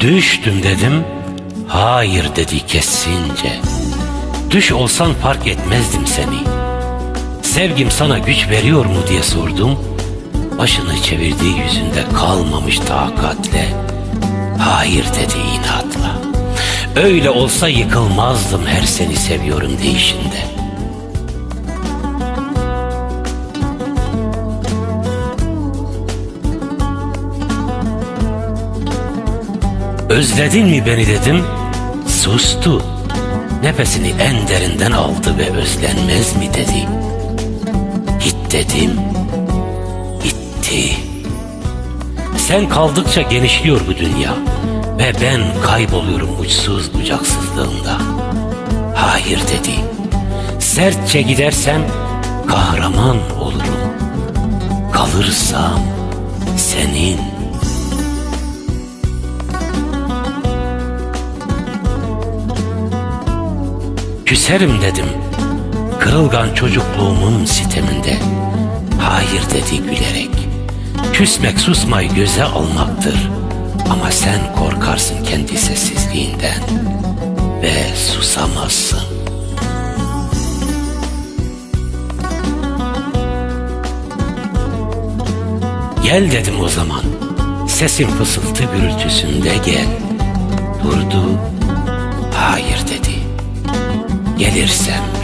Düştüm dedim, hayır dedi kesince. Düş olsan fark etmezdim seni. Sevgim sana güç veriyor mu diye sordum. Başını çevirdiği yüzünde kalmamış takatle. Hayır dedi inatla. Öyle olsa yıkılmazdım her seni seviyorum deyişinde. Özledin mi beni dedim, sustu. Nefesini en derinden aldı ve özlenmez mi dedi. Git dedim, gitti. Sen kaldıkça genişliyor bu dünya ve ben kayboluyorum uçsuz bucaksızlığında. Hayır dedi. Sertçe gidersem kahraman olurum. Kalırsam senin Küserim dedim. Kırılgan çocukluğumun siteminde. Hayır dedi gülerek. Küsmek susmayı göze almaktır. Ama sen korkarsın kendi sessizliğinden. Ve susamazsın. Gel dedim o zaman. Sesim fısıltı gürültüsünde gel. Durdu.